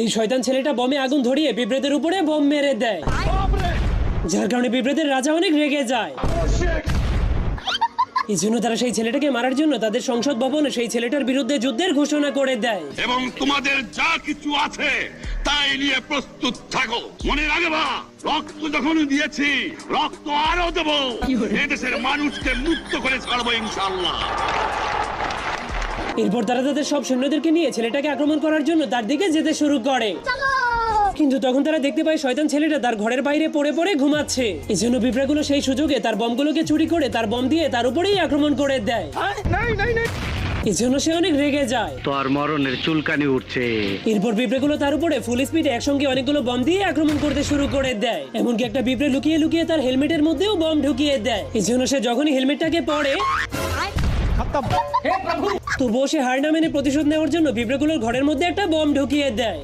এই শয়তান ছেলেটা বমে আগুন ধরিয়ে বিব্রেদের উপরে বম মেরে দেয়। যার কারণে বিব্রেদের রাজা অনেক রেগে যায়। এই জন্য তারা সেই ছেলেটাকে মারার জন্য তাদের সংসদ ভবনে সেই ছেলেটার বিরুদ্ধে যুদ্ধের ঘোষণা করে দেয়। এবং তোমাদের যা কিছু আছে তাই নিয়ে প্রস্তুত থাকো। মনে রাখবা রক্ত যখন দিয়েছি রক্ত আরও দেবো। এদেশের মানুষকে মুক্ত করে ছাড়বো ইনশাল্লাহ এরপর তারা তাদের সব সৈন্যদেরকে নিয়ে ছেলেটাকে আক্রমণ করার জন্য তার দিকে যেতে শুরু করে। কিন্তু তখন তারা দেখতে পায় শয়তান ছেলেটা তার ঘরের বাইরে পড়ে পড়ে ঘুমাচ্ছে। এই জন্য পিঁপড়াগুলো সেই সুযোগে তার বমগুলোকে চুরি করে তার বম দিয়ে তার উপরেই আক্রমণ করে দেয়। এই জন্য সে অনেক রেগে যায়। তোর মরণের চুলকানি উঠছে। এরপর পিঁপড়েগুলো তার উপরে ফুল স্পিডে একসঙ্গে অনেকগুলো বম দিয়ে আক্রমণ করতে শুরু করে দেয়। এমনকি একটা পিঁপড়ে লুকিয়ে লুকিয়ে তার হেলমেটের মধ্যেও বম ঢুকিয়ে দেয়। এই জন্য সে যখনই হেলমেটটাকে পরে তবুও সে হার না মেনে প্রতিশোধ নেওয়ার জন্য বিব্রেগুলোর ঘরের মধ্যে একটা বম ঢুকিয়ে দেয়।